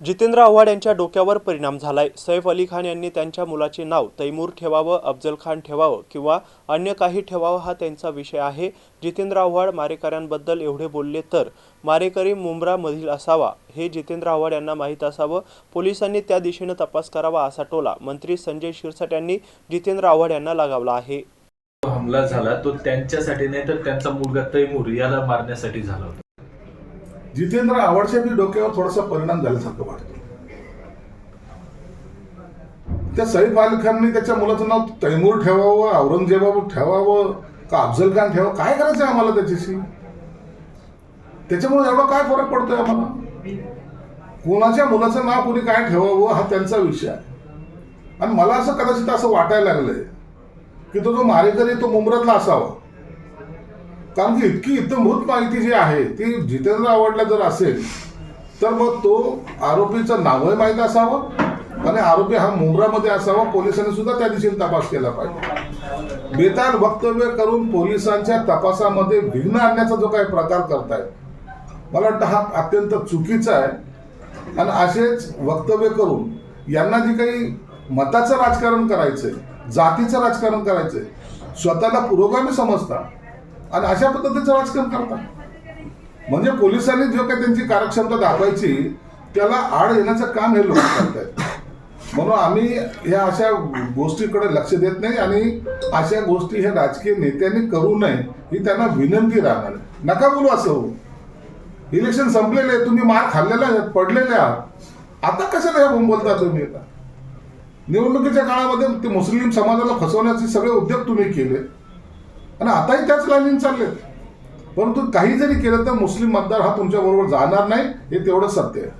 जितेंद्र आव्हाड यांच्या डोक्यावर परिणाम झालाय. सैफ अली खान यांनी त्यांच्या मुलाचे नाव तैमूर ठेवावं अफजल खान ठेवावं किंवा अन्य काही ठेवावं हा त्यांचा विषय आहे. जितेंद्र आव्हाड मारेकऱ्यांबद्दल एवढे बोलले तर मारेकरी मुंब्रामधील असावा हे जितेंद्र आव्हाड यांना माहीत असावं. पोलिसांनी त्या दिशेनं तपास करावा असा टोला मंत्री संजय शिरसाट यांनी जितेंद्र आव्हाड यांना लगावला आहे. हमला झाला तो त्यांच्यासाठी नाही तर त्यांचा मुलगा तैमूर याला मारण्यासाठी झाला होता. जितेंद्र आवडच्या बी डोक्यावर थोडासा परिणाम झाल्यासारखं वाटतं. त्या सईफ अली खानने त्याच्या मुलाचं नाव तैमूर ठेवावं औरंगजेबाब ठेवावं का अफजल खान ठेवावं काय करायचं आहे आम्हाला त्याच्याशी? त्याच्यामुळे एवढा काय फरक पडतोय आम्हाला? कोणाच्या मुलाचं नाव कोणी काय ठेवावं हा त्यांचा विषय आहे. आणि मला असं कदाचित असं वाटायला लागलंय की तो जो मारेकरी तो मुंबरातला असावा. कारण की इतकी इतंभूत माहिती जी आहे ती जितेंद्र आवडला जर असेल तर मग तो आरोपीचं नावही माहीत असावं आणि आरोपी हा मुंब्रामध्ये असावा पोलिसांनी सुद्धा त्या दिशेने तपास केला पाहिजे. बेताल वक्तव्य करून पोलिसांच्या तपासामध्ये विघ्न आणण्याचा जो काही प्रकार करतायत मला वाटतं हा अत्यंत चुकीचा आहे. आणि असेच वक्तव्य करून यांना जी काही मताचं राजकारण करायचंय जातीचं राजकारण करायचंय स्वतःला पुरोगामी समजता आणि अशा पद्धतीचं राजकारण करता म्हणजे पोलिसांनी जो काही त्यांची कार्यक्षमता दाखवायची त्याला आड येण्याचं काम हे लोक करतायत म्हणून आम्ही ह्या अशा गोष्टीकडे लक्ष देत नाही आणि अशा गोष्टी ह्या राजकीय नेत्यांनी करू नये ही त्यांना विनंती राहणार नका बोलू असं हो इलेक्शन संपलेले आहे, तुम्ही मार खाल्लेला आहे पडलेले आहात. आता कशाला ह्या बोलता तुम्ही आता? निवडणुकीच्या काळामध्ये ते मुस्लिम समाजाला फसवण्याचे सगळे उद्योग तुम्ही केले. आणि आताही त्याच लाईनीने चाललेत. परंतु काही जरी केलं तर मुस्लिम मतदार हा तुमच्याबरोबर जाणार नाही हे तेवढं सत्य आहे.